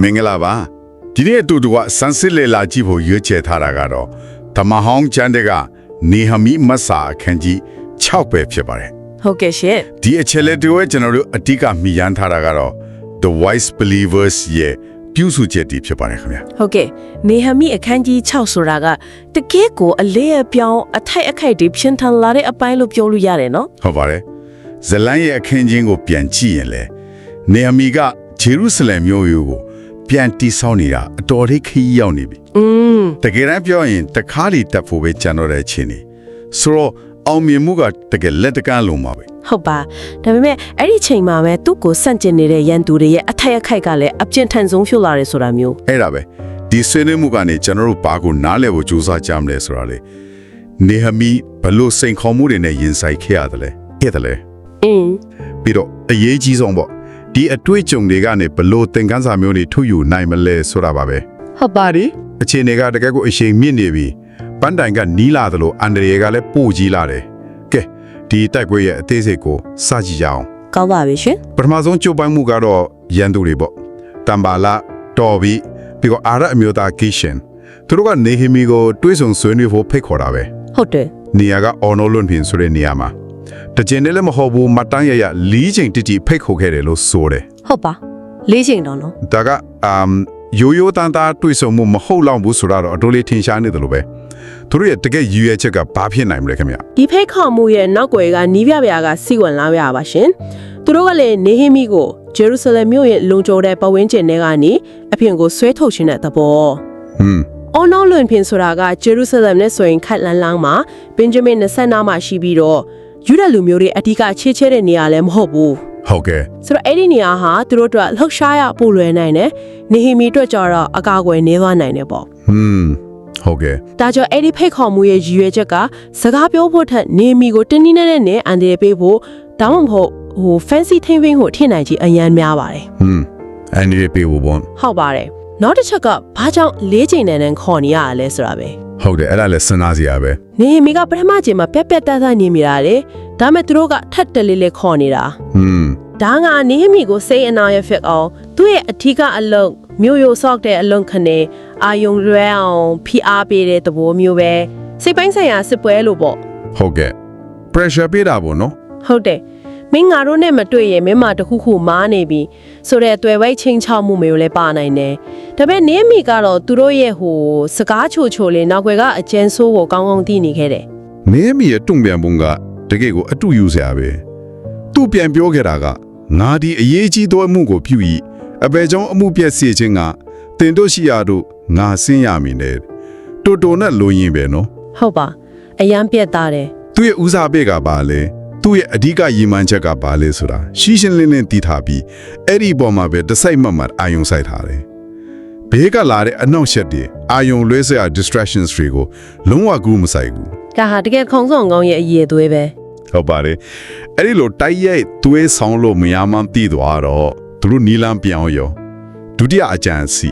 မင်္ဂလာပါဒီနေ့အတူတူကဆန်စစ်လေလာကြည့်ဖို့ရွေးချယ်ထားတာကတော့ဓမ္မဟောင်းကျမ်းတဲ့ကနေဟမိမတ်စာအခန်းကြီး6ပဲဖြစ်ပါတယ်ဟုတ်ကဲ့ရှင်ဒီအချက်လက်တွေကျွန်တော်တို့အတိကမိရန်ထားတာကတော့ The Wise Believers ရဲ့ပြုစုချက်တီဖြစ်ပါတယ်ခင်ဗျာဟုတ်ကဲ့နေဟမိအခန်းကြီး6ဆိုတာကတကယ့်ကိုအလေးအပြောင်းအထိုက်အခိုက်တွေဖြင်းထန်လာတဲ့အပိုင်းလို့ပြောလို့ရတယ်နော်ဟုတ်ပါတယ်ဇလန်ရဲ့အခန်းချင်းကိုပြန်ကြည့်ရင်လေနေဟမိကဂျေရုဆလင်မြို့ရိုးကို ပြန်တီးဆောင်းနေတာအတော်ထိခီးရောက်နေပြီ။อืมတကယ်တမ်းပြောရင်တခါလီတက်ဖို့ပဲကြံတော့တဲ့အချိန်နေဆိုတော့အောင်မြင်မှုကတကယ်လက်တကမ်းလုံးပါပဲဟုတ်ပါဒါပေမဲ့အဲ့ဒီချိန်မှာပဲသူ့ကိုစန့်ကျင်နေတဲ့ရန်သူတွေရဲ့အထက်အခိုက်ကလည်းအပြင်းထန်ဆုံးဖြစ်လာတယ်ဆိုတာမျိုးအဲ့ဒါပဲဒီဆွေးနွေးမှုကနေကျွန်တော်တို့ဘာကိုနားလည်ဖို့ကြိုးစားကြမလဲဆိုတာလေနေဟမီဘလို့စိန်ခေါ်မှုတွေနဲ့ရင်ဆိုင်ခဲ့ရတယ်လဲခဲ့တယ်လဲအင်းပြီးတော့အရေးကြီးဆုံးပေါ့ ဒီအတွေ့အကြုံတွေကနေဘလို့သင်ခန်းစာမျိုးတွေထုတ်ယူနိုင်မလဲဆိုတာပါပဲဟုတ်ပါဒီအခြေအနေကတကယ်ကိုအရှိန်မြင့်နေပြီပန်းတိုင်ကနီးလာသလိုအန်ဒရီကလည်းပို့ကြီးလာတယ်ကဲဒီတိုက်ပွဲရဲ့အသေးစိတ်ကိုစကြည့်ကြအောင်ကောင်းပါပြီရှင်ပထမဆုံးကြိုးပမ်းမှုကတော့ရန်သူတွေပေါ့တမ်ဘာလာတော်ဘီပြီးတော့အာရအမျိုးသားကီရှင်သူတို့ကနေဟီမီကိုတွေးဆုံဆွေးနွေးဖို့ဖိတ်ခေါ်တာပဲဟုတ်တယ်နေရာကအော်နိုလွန်ဖင်ဆိုတဲ့နေရာမှာ တကြင်နဲ့လည်းမဟုတ်ဘူးမတန်းရရလီးချိန်တိတိဖိတ်ခေါ်ခဲ့တယ်လို့ဆိုတယ်ဟုတ်ပါလေးချိန်တော့နော်ဒါကအမ်ယိုယိုတန်တာတွေးဆုံမှုမဟုတ်လောက်ဘူးဆိုတော့အတိုးလေးထင်ရှားနေတယ်လို့ပဲသူတို့ရဲ့တကယ်ရည်ရွယ်ချက်ကဘာဖြစ်နိုင်မလဲခင်ဗျဒီဖိတ်ခေါ်မှုရဲ့နောက်ွယ်ကနီးပြပြကစီဝင်လာရပါရှင်သူတို့ကလည်းနေဟိမိကိုဂျေရုဆလင်မြို့ရဲ့လုံခြုံတဲ့ပတ်ဝန်းကျင်ထဲကနေအပြင်ကိုဆွဲထုတ်ခြင်းတဲ့သဘောဟွန်းအော်နော်လွန်ဖင်ဆိုတာကဂျေရုဆလင်နဲ့ဆိုရင်ခက်လန်းလန်းမှာဘင်ဂျမင်20နားမှာရှိပြီးတော့ ယူဒလူမျိုးတွေအဓိကချေချဲတဲ့နေရာလည်းမဟုတ်ဘူးဟုတ်ကဲ့ဆိုတော့အဲ့ဒီနေရာဟာသူတို့အတွက်လှုပ်ရှားရပို့လွယ်နိုင်တယ်နေဟိမိအတွက်ကြတော့အကာအကွယ်နေသွားနိုင်တယ်ပေါ့ဟွန်းဟုတ်ကဲ့ဒါကြောင့်အဲ့ဒီဖိတ်ခေါ်မှုရဲ့ရည်ရွယ်ချက်ကစကားပြောဖို့ထက်နေမီကိုတင်းနှီးနဲ့နဲ့အန်ဒီရပေးဖို့ဒါမှမဟုတ်ဟို fancy ထင်းဝင်းကိုထင်နိုင်ကြီးအရန်များပါတယ်ဟွန်းအန်ဒီရပေးဖို့ပေါ့ဟုတ်ပါတယ် နောက်တစ်ချက်ကဘာကြောင့်လေးချိန်နဲ့နဲ့ခေါ်နေရလဲဆိုတာပဲဟုတ်တယ်အဲ့ဒါလည်းစဉ်းစားစရာပဲနေမီကပထမချိန်မှာပြက်ပြက်တတ်တတ်နေမိတာလေဒါမဲ့သူတို့ကထက်တလေးလေးခေါ်နေတာဟွန်းဒါကနေမီကိုစိတ်အနာရဖြစ်အောင်သူ့ရဲ့အထီးကအလုံးမျိုးရိုဆော့တဲ့အလုံးခနဲ့အာယုံလွဲအောင်ဖိအားပေးတဲ့သဘောမျိုးပဲစိတ်ပိုင်းဆိုင်ရာစစ်ပွဲလို့ပေါ့ဟုတ်ကဲ့ pressure ပေးတာပေါ့နော်ဟုတ်တယ် မင်းငါတို့နဲ့မတွေ့ရင်မင်းမတခုခုမားနေပြီဆိုတော့တွေ့ဝိုက်ချင်းချောက်မှုမျိုးလည်းပါနိုင်တယ်ဒါပေမဲ့နေမီကတော့သူတို့ရဲ့ဟိုစကားချိုချိုလေးနောက်ွယ်ကအကျန်းဆိုးကိုကောင်းကောင်းသိနေခဲ့တယ်နေမီရဲ့တုံ့ပြန်ပုံကတကယ်ကိုအတူယူစရာပဲသူပြန်ပြောခဲ့တာကငါဒီအရေးကြီးသောအမှုကိုပြု၏အပေကြောင့်အမှုပြည့်စေခြင်းကတင်တို့ရှိရာတို့ငါဆင်းရမည်နဲ့တိုတိုနဲ့လိုရင်ပဲနော်ဟုတ်ပါအရန်ပြက်သားတယ်သူ့ရဲ့ဦးစားပေးကပါလေ သူ့ရဲ့အဓိကရည်မှန်းချက်ကပါလေဆိုတာရှင်းရှင်းလင်းလင်းသိထားပြီးအဲ့ဒီပေါ်မှာပဲတစ်စိုက်မှတ်မှတ်အာယုံစိုက်ထားတယ်ဘေးကလာတဲ့အနောက်ရှက်တွေအာယုံလွဲစရာ distractions တွေကိုလုံးဝကူးမဆိုင်ဘူးဒါဟာတကယ်ခုံဆောင်ကောင်းရဲ့အရေးသွေးပဲဟုတ်ပါတယ်အဲ့ဒီလိုတိုက်ရိုက်သွေးဆောင်လို့မရမှန်းသိသွားတော့သူတို့နီလန်းပြောင်းရောဒုတိယအကြံစီ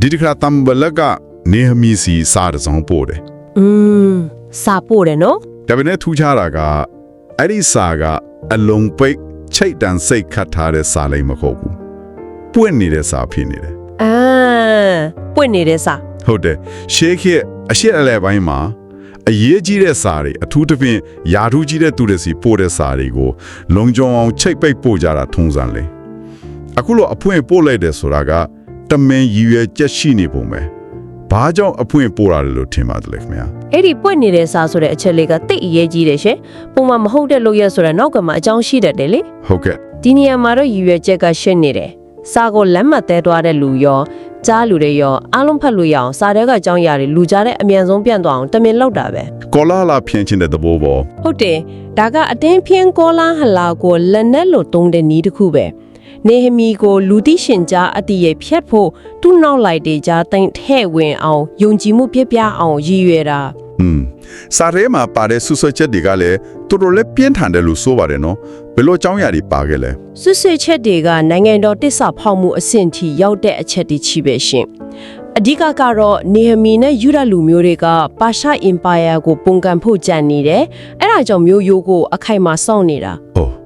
ဒီတစ်ခါတမ်ဘလကနေဟမီစီစားတဲ့ဆောင်ပို့တယ်อืมစာပို့တယ်နော်ဒါပေမဲ့ထူးခြားတာက အဲ့ဒီစာကအလုံးပိတ်ချိတ်တန်စိတ်ခတ်ထားတဲ့စာလေးမဟုတ်ဘူးပွင့်နေတဲ့စာဖြစ်နေတယ်အာပွင့်နေတဲ့စာဟုတ်တယ်ရှေးခေတ်အရှိအလဲပိုင်းမှာအရေးကြီးတဲ့စာတွေအထူးသဖြင့်ယာထူးကြီးတဲ့သူတွေစီပို့တဲ့စာတွေကိုလုံခြုံအောင်ချိတ်ပိတ်ပို့ကြတာထုံးစံလေအခုလိုအဖွင့်ပို့လိုက်တယ်ဆိုတာကတမင်ရည်ရွယ်ချက်ရှိနေပုံပဲ ဘာကြောင့်အဖွင့်ပို့ရတယ်လို့ထင်ပါတယ်ခင်ဗျာအဲ့ဒီပွင့်နေတဲ့စာဆိုတဲ့အချက်လေးကတိတ်အရေးကြီးတယ်ရှင်ပုံမှန်မဟုတ်တဲ့လို့ရဆိုတော့နောက်ကမှအကြောင်းရှိတတ်တယ်လေဟုတ်ကဲ့ဒီနေရာမှာတော့ရည်ရွယ်ချက်ကရှင်းနေတယ်စာကိုလက်မှတ်သေးသွားတဲ့လူရောကြားလူတွေရောအားလုံးဖတ်လို့ရအောင်စာထဲကအကြောင်းအရာတွေလူကြားတဲ့အမြန်ဆုံးပြန့်သွားအောင်တမင်လောက်တာပဲကောလာလာဖြန့်ခြင်းတဲ့သဘောပေါ်ဟုတ်တယ်ဒါကအတင်းဖြင်းကောလာဟလာကိုလက်နဲ့လို့တုံးတဲ့နီးတစ်ခုပဲ နေဟမီကိုလူသိရှင်ကြားအတိရဲ့ဖြတ်ဖို့သူ့နောက်လိုက်တွေကြားတိမ်ထဲ့ဝင်အောင်ယုံကြည်မှုပြပြအောင်ရည်ရွယ်တာอืมစာရဲမှာပါတဲ့ဆုဆွတ်ချက်တွေကလည်းတော်တော်လေးပြင်းထန်တယ်လို့ဆိုပါတယ်နော်ဘယ်လိုအကြောင်းအရာတွေပါခဲ့လဲဆွဆွချက်တွေကနိုင်ငံတော်တစ္ဆာဖောက်မှုအဆင့်ထိရောက်တဲ့အချက်တွေချီပဲရှင်အဓိကကတော့နေဟမီနဲ့ယူဒလူမျိုးတွေကပါရှားအင်ပါယာကိုပုံကန်ဖို့ကြံနေတယ်အဲ့ဒါကြောင့်မျိုးရိုးကိုအခိုက်အမာစောင့်နေတာ။အိုး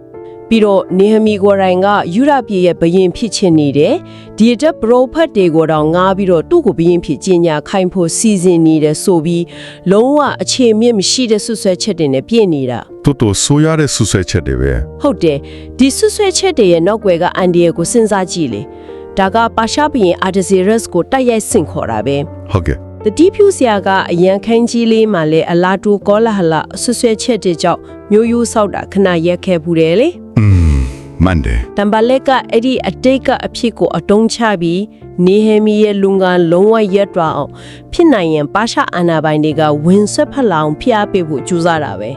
ပြီးတော့နေဟမီကိုယ်တိုင်ကယူရပြည်ရဲ့ဘရင်ဖြစ်ချင်နေတယ်ဒီအတွက်ပရိုဖက်တွေကိုတော့ငားပြီးတော့သူ့ကိုဘရင်ဖြစ်ကြီးညာခိုင်းဖို့စီစဉ်နေတယ်ဆိုပြီးလုံးဝအခြေမြင့်မရှိတဲ့ဆွဆွဲချက်တွေနဲ့ပြည့်နေတာတော်တော်ဆိုးရတဲ့ဆူဆွဲချက်တွေပဲဟုတ်တယ်ဒီဆွဆွဲချက်တွေရဲ့နောက်ွယ်ကအန်ဒီယေကိုစဉ်းစားကြည့်လေဒါကပါရှားဘရင်အာဒဇီရက်စ်ကိုတိုက်ရိုက်ဆင့်ခေါ်တာပဲဟုတ်ကဲ့တတိဖြူဆရာကအရန်ခန်းကြီးလေးမှာလဲအလာတူကောလာဟလာဆွဆွဲချက်တွေကြောင့်မျိုးရိုးဆောက်တာခဏရက်ခဲ့ဘူးတယ်လေอืม မန်တယ်တမ်ဘလက်ကအဲ့ဒီအတိတ်ကအဖြစ်ကိုအတုံးချပြီးနေဟမီရဲ့လုံကလုံးဝရက်တွားအောင်ဖြစ်နိုင်ရင်ပါရှာအာနာပိုင်တွေကဝင်ဆက်ဖက်လောင်ဖျားပေးဖို့ကြိုးစားတာပဲ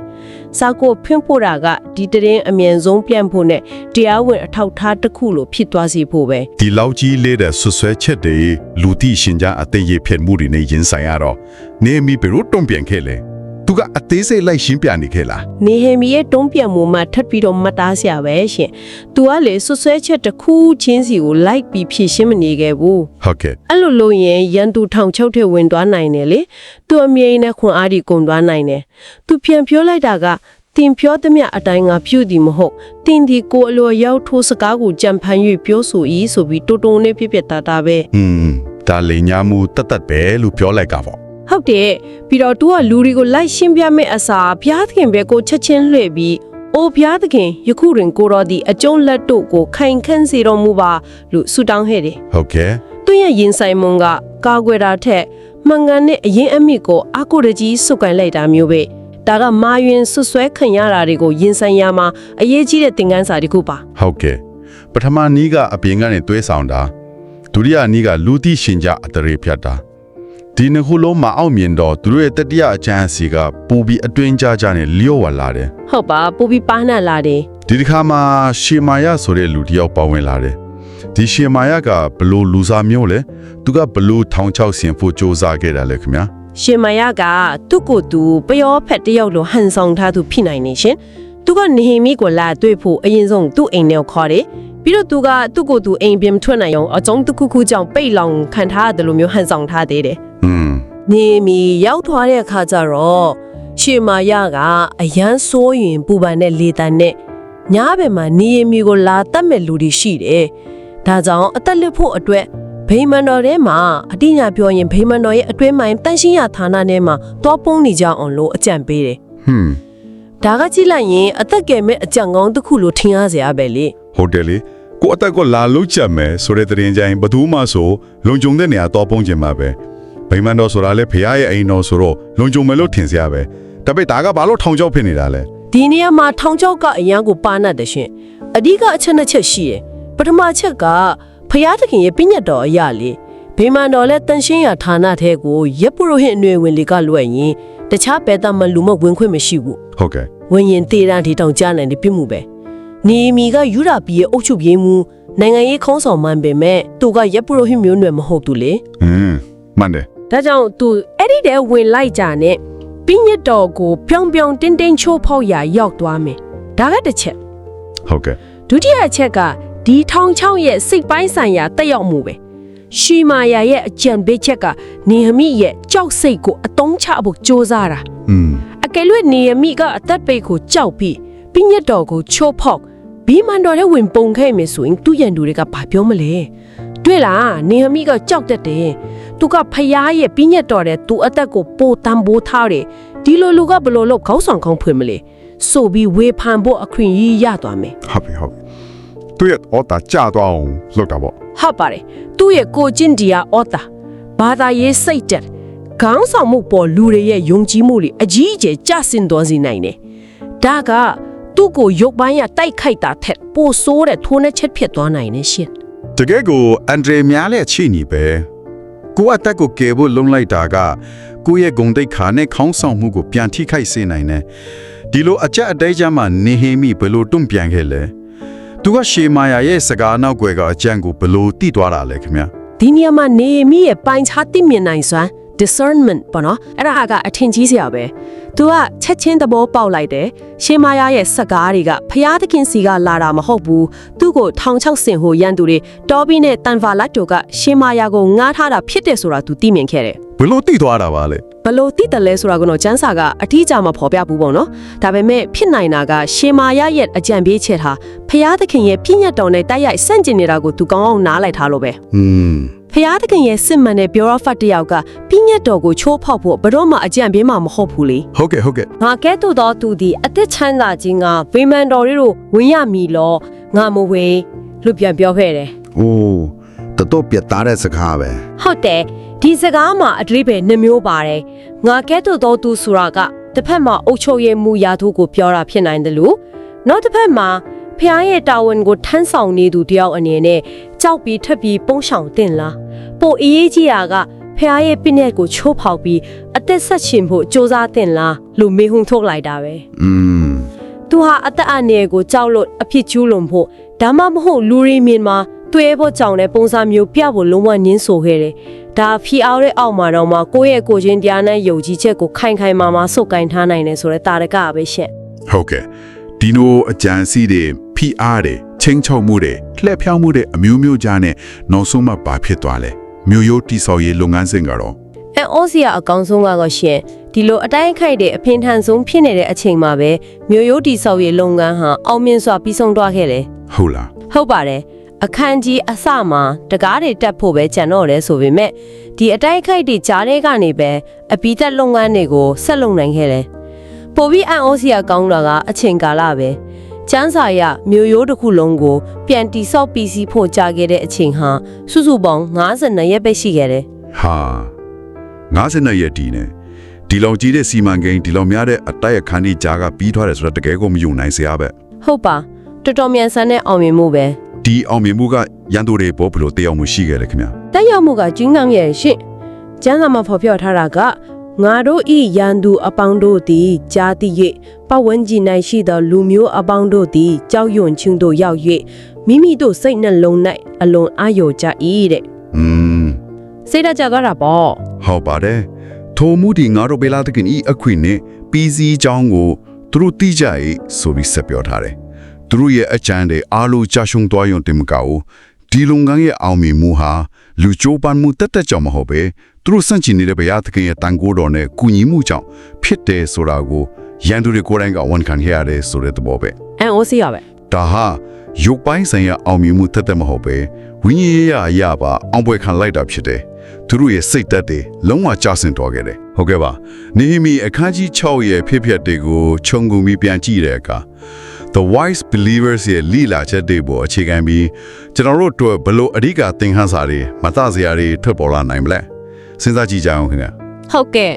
စာကိုဖွင့်ဖို့တာကဒီတရင်အမြန်ဆုံးပြန့်ဖို့နဲ့တရားဝင်အထောက်ထားတစ်ခုလိုဖြစ်သွားစေဖို့ပဲဒီလောက်ကြီးလေးတဲ့ဆူဆွဲချက်တွေလူတိရှင်ကြားအသေးရဖြစ်မှုတွေနဲ့ရင်ဆိုင်ရတော့နေမီဘယ်လိုတုံ့ပြန်ခဲ့လဲ သူကအသေးစိတ်လိုက်ရှင်းပြနေခဲ့လား နေဟမီရဲ့တုံးပြန်မှုမှထပ်ပြီးတော့မတ်သားစရာပဲရှင်။ तू ကလေဆွဆွဲချက်တစ်ခုချင်းစီကိုလိုက်ပြီးဖြည့်ရှင်းမနေခဲ့ဘူး ဟုတ်ကဲ့ ။အဲ့လိုလို့ရင်ရန်သူထောင်ချုပ်ထဲဝင်သွားနိုင်တယ်လေ။ तू အမြင်နဲ့ခွန်အားဒီကုန်သွားနိုင်တယ်။ तू ပြန်ပြောလိုက်တာကတင်ပြောသမျှအတိုင်းငါပြုသည်မဟုတ်တင်ဒီကိုအလိုရောက်ထိုးစကားကိုကြံဖန်၍ပြောဆို၏ဆိုပြီးတူတုံနဲ့ပြပြတာတာပဲ อืมဒါလိန်ညာမှုတတ်တတ်ပဲလို့ပြောလိုက်ကပေါ့ ဟုတ်တယ်ပြီးတော့ तू ကလူတွေကိုလိုက်ရှင်းပြမယ့်အစာဘုရားသခင်ပဲကိုချက်ချင်းလွှဲပြီးအိုဘုရားသခင်ယခုတွင်ကိုတော်သည်အကျုံးလက်တို့ကိုခိုင်ခန့်စေတော်မူပါလို့ဆုတောင်းခဲ့တယ်ဟုတ်ကဲ့သူရဲ့ရင်ဆိုင်မုံကကာကွယ်တာထက်မှန်ကန်တဲ့အရင်အမြစ်ကိုအကုရကြီးစုပ်ကန်လိုက်တာမျိုးပဲဒါကမာယွင်ဆွဆွဲခံရတာတွေကိုရင်ဆိုင်ရမှာအရေးကြီးတဲ့သင်ခန်းစာတစ်ခုပါဟုတ်ကဲ့ပထမနီးကအပြင်ကနေတွဲဆောင်တာဒုတိယနီးကလူတိရှင်ကြားအတရေဖြတ်တာ ဒီနှစ်ခုလုံးမအောင်မြင်တော့သူတို့ရဲ့တတိယအချမ်းစီကပူပြီးအတွင်းကြကြနဲ့လျော့ဝလာတယ် ဟုတ်ပါပူပြီးပါနှံ့လာတယ် ဒီတစ်ခါမှာရှေမာယဆိုတဲ့လူတစ်ယောက်ပါဝင်လာတယ်ဒီရှေမာယကဘလို့လူစားမျိုးလဲသူကဘလို့ထောင်ချောက်ဆင်ဖို့စ조사ခဲ့တာလဲခင်ဗျာ ရှင်မယကသူ့ကိုယ်သူပျောဖက်တယောက်လိုဟန်ဆောင်ထားသူဖြစ်နိုင်နေရှင်သူကနေဟီမီကိုလာတွေ့ဖို့အရင်ဆုံးသူ့အိမ်ထဲကိုခေါ်တယ်ပြီးတော့သူကသူ့ကိုယ်သူအိမ်ပြင်ထွက်နိုင်အောင်အကြောင်းတစ်ခုခုကြောင့်ပိတ်လောင်ခံထားရတယ်လို့မျိုးဟန်ဆောင်ထားသေးတယ် อืม နေမီရောက်သွားတဲ့အခါကျတော့ရှင်မယကအရန်ဆိုးရင်ပူပန်တဲ့လေတံနဲ့ညားဘက်မှာနေမီကိုလာတတ်မဲ့လူတွေရှိတယ်ဒါကြောင့်အသက်လွတ်ဖို့အတွက်ဗိမာန်တော်ထဲမှာအတိညာပြောရင်ဗိမာန်တော်ရဲ့အတွင်းပိုင်းတန်ရှင်းရဌာနထဲမှာတောပုံးနေကြအောင်လို့အကြံပေးတယ်ဟွန်း။ဒါကကြည့်လိုက်ရင်အသက်ကယ်မဲ့အကြံကောင်းတစ်ခုလို့ထင်ရစရာပဲလေဟုတ်တယ်လေကိုအတက်ကိုလာလို့ချက်မယ်ဆိုတဲ့တရင်ကြိုင်ဘသူမှဆိုလုံကြုံတဲ့နေရာတော့ပုံကျင်မှာပဲ ဗိမာန်တော်ဆိုတာလဲဖခင်ရဲ့အိမ်တော်ဆိုတော့လုံခြုံမယ်လို့ထင်စရာပဲဒါပေမဲ့ဒါကဘာလို့ထောင်ချောက်ဖြစ်နေတာလဲဒီနေရာမှာထောင်ချောက်ကအရန်ကိုပါနတ်တယ်ရှင်အဓိကအချက်နှစ်ချက်ရှိတယ်ပထမချက်ကဖခင်သခင်ရဲ့ပြည့်ညတ်တော်အရာလေးဗိမာန်တော်လဲတန်ရှင်းရာဌာနထဲကိုရပ်ပုရောဟိတ်အနွယ်ဝင်တွေကလွှဲရင်တခြားဘယ်သားမှလူမဝင်ခွင့်မရှိဘူးဟုတ်ကဲ့ဝင်ရင်တေးတာဒီတောင်ကြားနိုင်တဲ့ပြစ်မှုပဲနေမီကယူရာပြည်ရဲ့အုပ်ချုပ်ရေးမှူးနိုင်ငံရေးခေါင်းဆောင်မှန်ပေမဲ့သူကရပ်ပုရောဟိတ်မျိုးနွယ်မဟုတ်ဘူးလေอืมမှန်တယ် ဒါကြောင့်သူအဲ့ဒီတဲဝင်လိုက်ကြနဲ့ပြင်းရတော်ကိုပြောင်ပြောင်တင်းတင်းချိုးဖောက်ရာရောက်သွားမယ်ဒါကတစ်ချက် ဟုတ်ကဲ့ ဒုတိယအချက်ကဒီထောင်ချောင်းရဲ့စိတ်ပိုင်းဆိုင်ရာတက်ရောက်မှုပဲရှီမာယာရဲ့အကြံပေးချက်ကနေဟမိရဲ့ကြောက်စိတ်ကိုအတုံးချဖို့စ조사တာ อืม အကယ်၍နေရမိကအသက်ပိတ်ကိုကြောက်ပြီးပြညတ်တော်ကိုချိုးဖောက်ဘီမန်တော်ရဲ့ဝင်ပုံခဲ့မယ်ဆိုရင်သူ့ရန်သူတွေကဘာပြောမလဲ တွေ့လားနေရမိကကြောက်တတ်တယ်သူကဖျားရဲ့ပြညတ်တော်တဲ့သူအသက်ကိုပိုတန်ဖိုးထားတယ်ဒီလိုလူကဘယ်လိုလုပ်ခေါင်းဆောင်ကောင်းဖွင့်မလဲဆိုပြီးဝေဖန်ဖို့အခွင့်အရေးရသွားမယ်ဟုတ်ပြီဟုတ်ပြီသူရဲ့အော်တာကြာသွားအောင်လုပ်တာပေါ့ဟုတ်ပါတယ်သူ့ရဲ့ကိုကျင့်တရားအော်တာဘာသာရေးစိတ်တက်ခေါင်းဆောင်မှုပေါ်လူတွေရဲ့ယုံကြည်မှုတွေအကြီးအကျယ်ကျဆင်းသွားစေနိုင်တယ်ဒါကသူ့ကိုရုပ်ပိုင်းရတိုက်ခိုက်တာထက်ပိုဆိုးတဲ့ထိုးနှက်ချက်ဖြစ်သွားနိုင်တယ်ရှင် တကယ်ကိုအန်ဒရေများလက်ချိနေပဲကိုအတက်ကိုကယ်ဖို့လုံလိုက်တာကကိုရဲ့ဂုံတိတ်ခါနဲ့ခေါင်းဆောင်မှုကိုပြန်ထိခိုက်စေနိုင်တယ်ဒီလိုအကြက်အတဲချမ်းမှာနေဟိမိဘယ်လိုတွန့်ပြန်ခဲ့လဲသူကရှေမာယာရဲ့စကားနောက်ွယ်ကအကြံကိုဘယ်လိုတိသွားတာလဲခင်ဗျဒီနေရာမှာနေမီရဲ့ပိုင်ခြားသိမြင်နိုင်စွမ်း discernment ပေါ့နော်အဲ့ဒါကအထင်ကြီးစရာပဲ။ तू ကချက်ချင်းသဘောပေါက်လိုက်တယ်။ရှေးမာယာရဲ့စကားတွေကဖျားသခင်စီကလာတာမဟုတ်ဘူး။သူ့ကိုထောင်ချောက်ဆင်ဟိုရန်သူတွေတော်ဘီနဲ့တန်ဖာလက်တို့ကရှေးမာယာကိုငားထားတာဖြစ်တယ်ဆိုတာ तू သိမြင်ခဲ့တယ်။ဘယ်လို့တိသွားတာပါလဲဘလို့တိတယ်လဲဆိုတာကတော့ကျန်းစာကအထီးကျမဖော်ပြဘူးပေါ့နော်ဒါပေမဲ့ဖြစ်နိုင်တာကရှေမာရရဲ့အကြံပေးချက်ဟာဖျားသခင်ရဲ့ပြည့်ညတ်တော်နဲ့တိုက်ရိုက်ဆန့်ကျင်နေတာကိုသူကောင်းအောင်နားလိုက်ထားလို့ပဲဟွန်း ဖျားသခင်ရဲ့စစ်မှန်တဲ့ပြောရဖတ်တစ်ယောက်ကပြည့်ညတ်တော်ကိုချိုးဖောက်ဖို့ဘယ်တော့မှအကြံပေးမှာမဟုတ်ဘူးလေဟုတ်ကဲ့ဟုတ်ကဲ့ငါကဲ့သို့သောသူသည်အသက်ချမ်းသာခြင်းကဗေမန်တော်တို့ဝင်ရမည်လောငါမဝေလို့ပြန်ပြောခဲ့တယ်အိုးတတော့ပြတ်သားတဲ့စကားပဲဟုတ်တယ်ဒီစကားမှာအတိပ္ပယ်နှမျိုးပါတယ်ငါကဲ့သို့သောသူဆိုတာကတစ်ဖက်မှာအုတ်ချုပ်ရဲ့မူရာသူကိုပြောတာဖြစ်နိုင်တယ်လို့နောက်တစ်ဖက်မှာဖျားရဲ့တာဝန်ကိုထမ်းဆောင်နေသူတယောက်အနေနဲ့ ကြောက်ပြီးထပ်ပြီးပုံရှောင်တင်လားပိုအရေးကြီးတာကဖျားရဲ့ပြည့်နဲ့ကိုချိုးဖောက်ပြီးအသက်ဆက်ရှင်ဖို့စ조사တင်လားလို့မေးဟုန်ထုတ်လိုက်တာပဲ อืม သူဟာအသက်အန္တရာယ်ကိုကြောက်လို့အဖြစ်ကျူးလွန်ဖို့ဒါမှမဟုတ်လူရီမြင်မှာတွေ့ဖို့ကြောင်တဲ့ပုံစံမျိုးပြဖို့လုံးဝညှင်းဆိုခဲ့တယ်။ဒါဖီအောင်တဲ့အောက်မှာတော့မှကိုယ့်ရဲ့ကိုယ်ချင်းတရားနဲ့ယုံကြည်ချက်ကိုခိုင်ခိုင်မာမာစုပ်ကိုင်ထားနိုင်တယ်ဆိုတဲ့တာရကပဲရှင့် ဟုတ်ကဲ့ဒီနိုအကြံစီတွေဖိအားတွေ ချင်းချောက်မှုတွေလှည့်ဖြောင်းမှုတွေအမျိုးမျိုးကြားနဲ့နောက်ဆုံးမှဘာဖြစ်သွားလဲမြို့ရိုးတိဆောက်ရေးလုပ်ငန်းစဉ်ကတော့။အဲအောစီယာအကောင်ဆုံးကတော့ရှင်ဒီလိုအတိုင်းခိုက်တဲ့အဖင်ထန်ဆုံးဖြစ်နေတဲ့အချိန်မှာပဲမျိုးရိုးတီဆောက်ရေးလုပ်ငန်းဟာအောင်မြင်စွာပြီးဆုံးသွားခဲ့တယ်။ဟုတ်လားဟုတ်ပါတယ်အခန်းကြီးအစမှာတကားတွေတက်ဖို့ပဲကြံတော့လဲဆိုပေမဲ့ဒီအတိုက်ခိုက်တွေကြားထဲကနေပဲအပီသက်လုပ်ငန်းတွေကိုဆက်လုပ်နိုင်ခဲ့တယ်ပိုပြီးအန်အိုစီယာကောင်းတာကအချိန်ကာလပဲ ကျန်းစာရမျိုးရိုးတစ်ခုလုံးကို ပြန်တိဆောက်ပြီးစီးဖို့ကြာခဲ့တဲ့အချိန်ဟာစုစုပေါင်း52ရက်ပဲရှိခဲ့တယ်ဟာ52ရက်တီးနေဒီလောက်ကြီးတဲ့စီမံကိန်းဒီလောက်များတဲ့အတိုက်အခန်းကြီးကြားကပြီးသွားတယ်ဆိုတော့တကယ်ကိုမယုံနိုင်စရာပဲဟုတ်ပါတော်တော်မြန်ဆန်တဲ့အောင်မြင်မှုပဲဒီအောင်မြင်မှုကရန်သူတွေပေါ်ဘလို့တရားမှုရှိခဲ့တယ်ခင်ဗျာတက်ရောက်မှုကကျင်းကောင်ရဲ့ရှင့်ကျမ်းစာမှာဖော်ပြထားတာက ငါတို့ဤရန်သူအပေါင်းတို့သည်ဂျာတိ၍ပတ်ဝန်းကျင်၌ရှိသောလူမျိုးအပေါင်းတို့သည်ကြောက်ရွံ့ခြင်းတို့ရောက်၍မိမိတို့စိတ်နှလုံး၌အလွန်အာရုံကြ၏တဲ့อืมစိတ်ဓာတ်ကြသွားတာပေါ့ဟုတ်ပါတယ်ထိုမှုဒီငါတို့ဘေလာတကင်ဤအခွင့်နဲ့ပြီးစီးချောင်းကိုသူတို့တိကြ၏ဆိုပြီးဆက်ပြောထားတယ်သူတို့ရဲ့အကြံတွေအားလုံးကြာရှုံသွားရုံတင်မကဘူးဒီလုံငန်းရဲ့အောင်မြင်မှုဟာလူချိုးပန်းမှုတက်တက်ကြောင့်မဟုတ်ပဲ သူတို့စန့်ကျင်နေတဲ့ဘုရားသခင်ရဲ့တန်ခိုးတော်နဲ့ကုညီမှုကြောင့်ဖြစ်တယ်ဆိုတာကိုရန်သူတွေကိုယ်တိုင်ကဝန်ခံခဲ့ရတယ်ဆိုတဲ့သဘောပဲအန်အိုစီရပဲဒါဟာရုပ်ပိုင်းဆိုင်ရာအောင်မြင်မှုသက်သက်မဟုတ်ပဲဝိညာဉ်ရေးရအရာပါအောင်ပွဲခံလိုက်တာဖြစ်တယ်သူတို့ရဲ့စိတ်သက်တွေလုံးဝကျဆင်းသွားခဲ့တယ်ဟုတ်ကဲ့ပါနေဟီမီအခန်းကြီး6ရဲ့ဖြစ်ပျက်တွေကိုခြုံငုံပြီးပြန်ကြည့်တဲ့အခါ The Wise Believers ရဲ့လိလာချက်တွေပေါ်အခြေခံပြီးကျွန်တော်တို့အတွက်ဘလို့အဓိကသင်ခန်းစာတွေမသစရာတွေထွက်ပေါ်လာနိုင်မလဲ စဉ်းစားကြည့်ကြအောင်ခင်ဗျာဟုတ်ကဲ့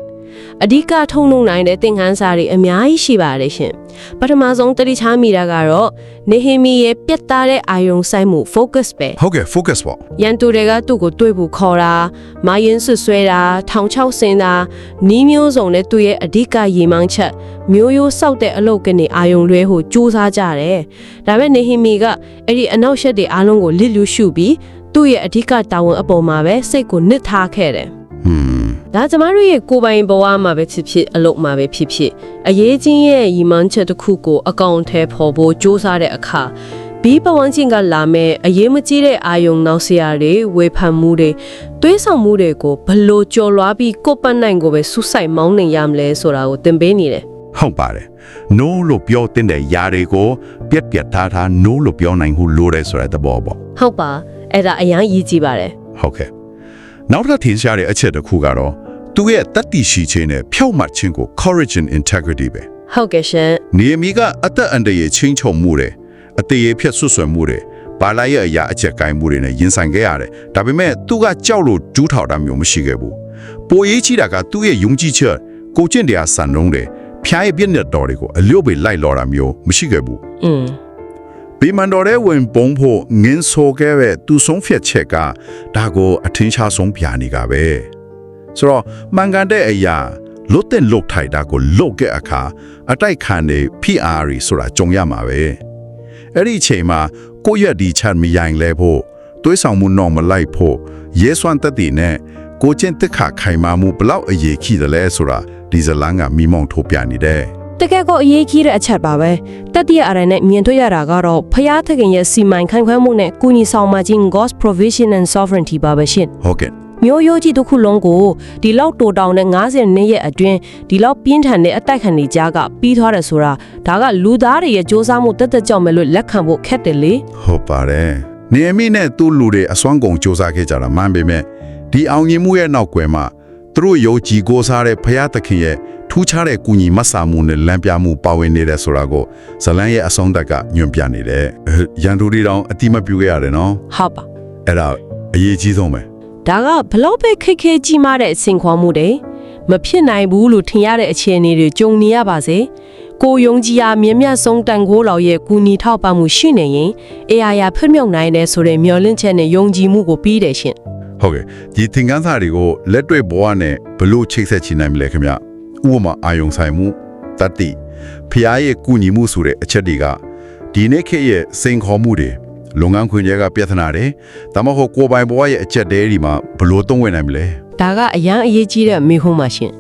အဓိကထုံလုံးနိုင်တဲ့သင်ခန်းစာတွေအများကြီးရှိပါတယ်ရှင်ပထမဆုံးတတိချာမိတာကတော့နေဟေမီရဲ့ပြတ်သားတဲ့အာယုံဆိုင်မှု focus ပဲဟုတ်ကဲ့ focus ပေါ့ရန်သူတွေကသူ့ကိုတွေးဖို့ခေါ်တာမာယင်းဆွဆွဲတာထောင်ချောက်ဆင်းတာနီးမျိုးစုံနဲ့သူ့ရဲ့အဓိကရေမှန်းချက်မျိုးရိုးစောက်တဲ့အလုပ်ကနေအာယုံလွဲကိုစူးစမ်းကြတယ်ဒါပေမဲ့နေဟီမီကအဲ့ဒီအနောက်ရှက်တွေအားလုံးကိုလစ်လူရှုပြီးသူ့ရဲ့အဓိကတာဝန်အပေါ်မှာပဲစိတ်ကိုနစ်ထားခဲ့တယ် ဟွန်းဒါကျမတို့ရဲ့ကိုယ်ပိုင်ဘဝမှာပဲဖြစ်ဖြစ်အလုပ်မှာပဲဖြစ်ဖြစ်အရေးကြီးရဲ့ရီမန်းချက်တစ်ခုကိုအကောင့်ထဲပေါ်ဖို့စူးစမ်းတဲ့အခါဘီပဝန်းကျင်ကလာမဲ့အရေးမကြီးတဲ့အာယုံနောက်ဆရာတွေဝေဖန်မှုတွေသွေးဆောင်မှုတွေကိုဘလို့ကြော်လွားပြီးကိုယ့်ပတ်နိုင်ကိုပဲဆူဆိုင်မောင်းနေရမလဲဆိုတာကိုသင်ပေးနေတယ်ဟုတ်ပါတယ် no လို့ပြောတဲ့တဲ့ຢာတွေကိုပြက်ပြက်ထားထား no လို့ပြောနိုင်ဟုလိုတယ်ဆိုတဲ့သဘောပေါ့ဟုတ်ပါအဲ့ဒါအရန်ရည်ကြည့်ပါတယ်ဟုတ်ကဲ့ နောက်တစ်ထပ်ထင်ရှားတဲ့အချက်တစ်ခုကတော့သူရဲ့တတ်သိရှိခြင်းနဲ့ဖြောက်မှတ်ခြင်းကို courage and integrity ပဲဟုတ်ကဲ့ရှင်နေမီကအသက်အန္တရာယ်ချင်းချုံမှုတယ်အသေးရဖြတ်ဆွဆွမှုတယ်ဘာလာရဲ့အရာအချက်ကိုင်းမှုတွေနဲ့ရင်ဆိုင်ခဲ့ရတယ်ဒါပေမဲ့သူကကြောက်လို့ဒူးထောက်တာမျိုးမရှိခဲ့ဘူးပိုရေးချီတာကသူ့ရဲ့ယုံကြည်ချက်ကိုကျင့်တရားစံနှုန်းတယ်ဖျားရဲ့ပြည့်တဲ့တော်တွေကိုအလျော့ပေလိုက်လော်တာမျိုးမရှိခဲ့ဘူးอืม ဗီမန်တော်ရဲ့ဝင်ပုံဖို့ငင်းဆိုခဲ့တဲ့သူဆုံးဖြတ်ချက်ကဒါကိုအထင်ရှားဆုံးပြနေကြပဲဆိုတော့မှန်ကန်တဲ့အရာလွတ်တဲ့လုတ်ထိုက်တာကိုလုတ်ခဲ့အခါအတိုက်ခံနေ PR ဆိုတာကြုံရမှာပဲအဲ့ဒီအချိန်မှာကိုယ့်ရက်ဒီချတ်မယိုင်လဲဖို့တွေးဆောင်မှုတော့မလိုက်ဖို့ရဲစွမ်းတက်တည်နဲ့ကိုချင်းတက်ခါခိုင်မာမှုဘလောက်အရေးကြီးတယ်လဲဆိုတာဒီဇလန်ကမိမောင်းထုတ်ပြနေတယ် တကယ်ကိုအရေးကြီးတဲ့အချက်ပါပဲတတိယအရင်နဲ့မြင်တွေ့ရတာကတော့ဖျားသခင်ရဲ့စီမံခန့်ခွဲမှုနဲ့ကုညီဆောင်မှခြင်း God's provision and sovereignty ပါပဲရှင်ဟုတ်ကဲ့မျိုးရိုးကြီးတစ်ခုလုံးကိုဒီလောက်တိုတောင်နဲ့90နှစ်ရဲ့အတွင်းဒီလောက်ပြင်းထန်တဲ့အတိုက်ခံနေကြကပြီးသွားတယ်ဆိုတာဒါကလူသားတွေရဲ့စ조사မှုတက်တက်ကြောက်မဲ့လို့လက်ခံဖို့ခက်တယ်လေဟုတ်ပါတယ်နေအမိနဲ့သူ့လူတွေအစွမ်းကုန်စူးစမ်းခဲ့ကြတာမှန်ပေမဲ့ဒီအောင်မြင်မှုရဲ့နောက်ကွယ်မှာသူတို့ယုံကြည်ကိုးစားတဲ့ဖရာသခင်ရဲ့ ထူးခြားတဲ့ကုညီမဆာမှုနဲ့လမ်းပြမှုပါဝင်နေတယ်ဆိုတာကိုဇလန်ရဲ့အဆုံးသက်ကညွှန်ပြနေတယ်အဲရန်သူတွေတောင်အတိမပြုခဲ့ရတယ်နော်ဟုတ်ပါအဲ့ဒါအရေးကြီးဆုံးပဲဒါကဘလောက်ပဲခက်ခဲကြီးမားတဲ့အစင်ခွန်မှုတွေမဖြစ်နိုင်ဘူးလို့ထင်ရတဲ့အခြေအနေတွေကြုံနေရပါစေကိုယုံကြည်ရာမြင့်မြတ်ဆုံးတန်ခိုးတော်ရဲ့ကုညီထောက်ပံ့မှုရှိနေရင်အေယာယာဖွံ့မြောက်နိုင်တယ်ဆိုတဲ့မျှော်လင့်ချက်နဲ့ယုံကြည်မှုကိုပြီးတယ်ရှင်ဟုတ်ကဲ့ဒီသင်ခန်းစာတွေကိုလက်တွေ့ဘဝနဲ့ဘလို့ချိတ်ဆက်ချင်နိုင်မလဲခင်ဗျ ဥပမာအာယုံဆိုင်မှုတတ္တိဖျားရဲ့ကုညီမှုဆိုတဲ့အချက်တွေကဒီနေ့ခေတ်ရဲ့စိန်ခေါ်မှုတွေလုပ်ငန်းခွင်တွေကပြဿနာတွေဒါမှမဟုတ်ကိုယ်ပိုင်ဘဝရဲ့အချက်တဲတွေမှာဘလို့သုံးဝင်နိုင်မလဲဒါကအရန်အရေးကြီးတဲ့မိဟုံးပါရှင်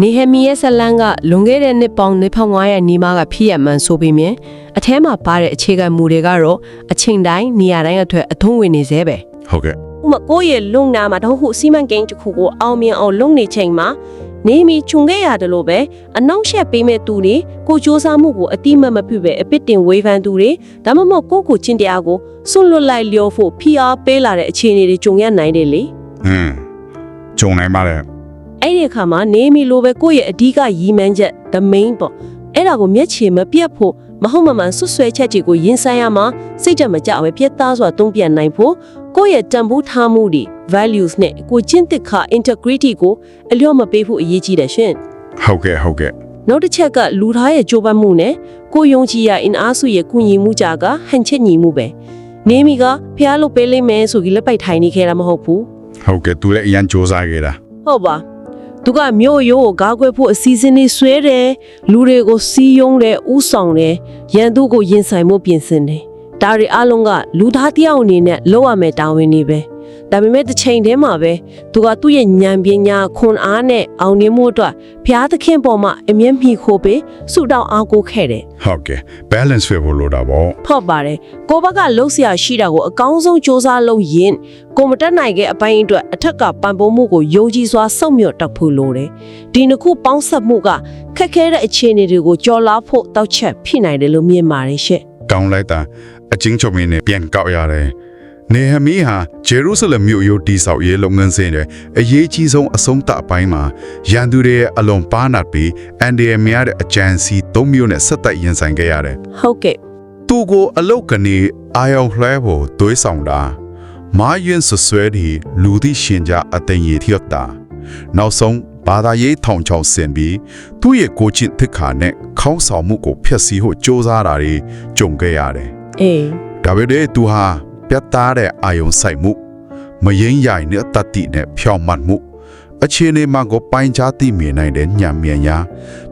နေဟမီရဲ့ဇလန်ကလွန်ခဲ့တဲ့နှစ်ပေါင်း2500နီးမားကဖြစ်ရမှန်ဆိုပြီးမြင်အထဲမှာပါတဲ့အခြေခံမူတွေကတော့အချိန်တိုင်းနေရာတိုင်းအထွတ်အထုံးဝင်နေသေးပဲဟုတ်ကဲ့ဥမကိုယ့်ရဲ့လုံနာမှာတော့ဟုစီမံကိန်းတစ်ခုကိုအောင်မြင်အောင်လုပ်နေချိန်မှာ နေမီခြုံခဲ့ရတယ်လို့ပဲအနောက်ရှက်ပေးမဲ့သူတွေကိုစ조사မှုကိုအတိမတ်မပြုပဲအပစ်တင်ဝေဖန်သူတွေဒါမှမဟုတ်ကိုယ့်ကိုချင်းတရားကိုစွန့်လွတ်လိုက်လျော်ဖို့ဖိအားပေးလာတဲ့အခြေအနေတွေကြုံရနိုင်တယ်လေဟွန်းဂျုံနိုင်ပါတယ်အဲ့ဒီအခါမှာနေမီလိုပဲကိုယ့်ရဲ့အဓိကရည်မှန်းချက် the main ပေါ့အဲ့ဒါကိုမျက်ခြေမပြတ်ဖို့မဟုတ်မမှန်ဆွဆွဲချက်တွေကိုရင်ဆိုင်ရမှာစိတ်ကြမကြပဲပြတ်သားစွာတုံ့ပြန်နိုင်ဖို့ ကိုယ့်ရဲ့တန်ဖိုးထားမှုတွေ values နဲ့ကိုကျင့်တစ်ခါ integrity ကိုအလျော့မပေးဖို့အရေးကြီးတယ်ရှင်ဟုတ်ကဲ့ဟုတ်ကဲ့နောက်တစ်ချက်ကလူသားရဲ့ကြိုးပမ်းမှုနဲ့ကိုယုံကြည်ရာအင်အားစုရဲ့ကုညီမှုကြကဟန်ချက်ညီမှုပဲနေမီကဖះလို့ပေးလိမ့်မယ်ဆိုပြီးလက်ပိုက်ထိုင်နေခဲ့တာမဟုတ်ဘူးဟုတ်ကဲ့သူလည်းအရန်စူးစမ်းခဲ့တာဟုတ်ပါသူကမြို့ရိုးကိုကားကွယ်ဖို့အစီအစဉ်တွေဆွဲတယ်လူတွေကိုစီးယုံတယ်ဥဆောင်တယ်ရန်သူကိုရင်ဆိုင်မှုပြင်ဆင်တယ် ဒါတွေအလုံးကလူသားတစ်ယောက်အနေနဲ့လုပ်ရမယ်တာဝန်တွေပဲဒါပေမဲ့တစ်ချိန်တည်းမှာပဲသူကသူ့ရဲ့ဉာဏ်ပညာခွန်အားနဲ့အောင်မြင်မှုအတွက်ဘုရားသခင်ပေါ်မှာအမျက်မှီခိုပေးဆုတောင်းအားကိုးခဲ့တယ်ဟုတ်ကဲ့ balance ပဲဖို့လိုတာပေါ့ဟုတ်ပါတယ်ကိုဘက်ကလှုပ်ရှားရှိတာကိုအကောင်းဆုံးစ조사လုပ်ရင်ကိုမတက်နိုင်တဲ့အပိုင်းအတွက်အထက်ကပံ့ပိုးမှုကိုယုံကြည်စွာစောင့်မျှော်တက်ဖို့လိုတယ်ဒီနှစ်ခုပေါင်းစပ်မှုကခက်ခဲတဲ့အခြေအနေတွေကိုကြော်လာဖို့တောက်ချက်ဖြစ်နိုင်တယ်လို့မြင်ပါတယ်ရှင့်ကောင်းလိုက်တာ အချင်းချုပ်မင်းနဲ့ပြန်ကောက်ရတယ်နေဟမီဟာဂျေရုဆလမ်မြို့ရိုးတိဆောက်ရေးလုပ်ငန်းစဉ်တွေအရေးကြီးဆုံးအဆုံးသတ်အပိုင်းမှာရန်သူတွေရဲ့အလွန်ပါနာပြီးအန်ဒီယများတဲ့အကြံစီ၃မျိုးနဲ့ဆက်သက်ရင်ဆိုင်ခဲ့ရတယ်ဟုတ်ကဲ့သူကိုအလုတ်ကနေအာယောင်လှဲဖို့သွေးဆောင်တာမာယွန်းဆွဆွဲဒီလူသိရှင်ကြအသိဉာဏ်ထျက်တာနောက်ဆုံးဘာသာရေးထောင်ချောင်းဆင်ပြီးသူ့ရဲ့ကိုချင်းတစ်ခါနဲ့ခေါင်းဆောင်မှုကိုဖျက်ဆီးဖို့ကြိုးစားတာတွေကြုံခဲ့ရတယ် အေးဒါပေမဲ့သူဟာပြတ်သားတဲ့အာယုံဆိုင်မှုမယင်းရိုင်နဲ့တတ်တိနဲ့ဖြောင့်မတ်မှုအခြေအနေမှာကိုပိုင်းခြားသိမြင်နိုင်တဲ့ညံမြန်ရာ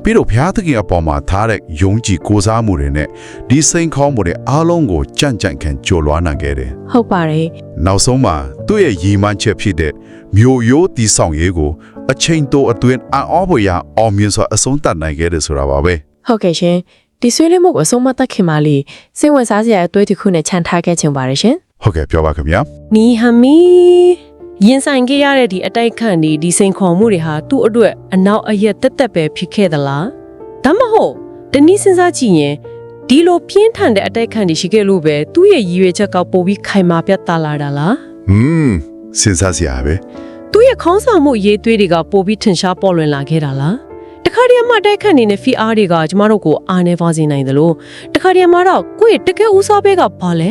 ပြီးတော့ဘုရားသခင်အပေါ်မှာထားတဲ့ယုံကြည်ကိုးစားမှုတွေနဲ့ဒီစိန်ခေါ်မှုတွေအားလုံးကိုကြံ့ကြံ့ခံကြိုလွားနိုင်ခဲ့တယ်ဟုတ်ပါတယ်။နောက်ဆုံးမှာသူ့ရဲ့ရည်မှန်းချက်ဖြစ်တဲ့မြို့ရိုးတီဆောင်ရေးကိုအချိန်တိုအတွင်းအံ့ဩဖွယ်ရာအောင်မြင်စွာအဆုံးသတ်နိုင်ခဲ့တယ်ဆိုတာပါပဲဟုတ်ကဲ့ရှင် ဒီဆွေးနွေးမှုကိုအဆုံးမသတ်ခင်ပါလေစိတ်ဝင်စားစရာအသွေးတစ်ခုနဲ့ခြံထားခဲ့ချင်ပါတယ်ရှင်။ဟုတ်ကဲ့ပြောပါခင်ဗျာနီဟမီရင်ဆိုင်ခဲ့ရတဲ့ဒီအတိုက်ခံဒီဒီစိန်ခေါ်မှုတွေဟာသူ့အတွက်အနောက်အရက်တက်တက်ပဲဖြစ်ခဲ့သလားဒါမှမဟုတ်တနည်းစဉ်းစားကြည့်ရင်ဒီလိုပြင်းထန်တဲ့အတိုက်ခံတွေရှိခဲ့လို့ပဲသူ့ရဲ့ရည်ရွယ်ချက်ကပိုပြီးခိုင်မာပြတ်သားလာတာလား။ဟွန်းစဉ်းစားစရာပဲသူ့ရဲ့ခေါင်းဆောင်မှုအရေးသွေးတွေကပိုပြီးထင်ရှားပေါ်လွင်လာခဲ့တာလားတ ခါတည်းမှအတိုက်ခံနေတဲ့ FR တွေကကျမတို့ကိုအားနေပါစေနိုင်တယ်လို့တခါတည်းမှတော့ကိုယ့်ရဲ့တကယ်ဦးစားပေးကဘာလဲ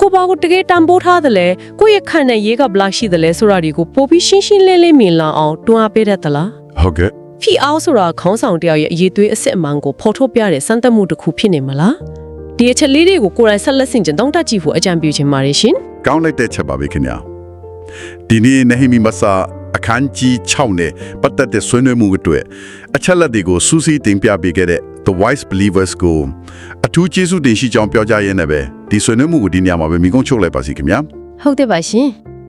ကိုဘာကိုတကယ်တန်ဖိုးထားတယ်လဲကိုယ့်ရဲ့ခံတဲ့ရေးကဘလောက်ရှိတယ်လဲဆိုတာတွေကိုပိုပြီးရှင်းရှင်းလင်းလင်းမြင်လာအောင်တွန်းအားပေးတတ်သလား။ဟုတ်ကဲ့ဖီအောင်ဆိုတာခေါင်းဆောင်တယောက်ရဲ့အရေးသွေးအစ်စ်အမှန်ကိုဖော်ထုတ်ပြတဲ့စမ်းသပ်မှုတစ်ခုဖြစ်နေမလားဒီအချက်လေးတွေကိုကိုယ်တိုင်ဆက်လက်ဆင်ခြင်တောင်းတကြည့်ဖို့အကြံပြုချင်ပါတယ်ရှင်ကောင်းလိုက်တဲ့ချက်ပါပဲခင်ဗျာဒီနေ့နဟိမီမဆာ အခန်းကြီး6နဲ့ပတ်သက်တဲ့ဆွေးနွေးမှုတွေအတွက်အချက်လက်တွေကိုစူးစီးတင်ပြပေးခဲ့တဲ့ The Wise Believers ကိုအထူးကျေးဇူးတင်ရှိကြောင်းပြောကြားရင်းနဲ့ပဲဒီဆွေးနွေးမှုကိုဒီညမှာပဲမိကုန်းချုပ်လိုက်ပါစီခင်ဗျာဟုတ်တယ်ပါရှင်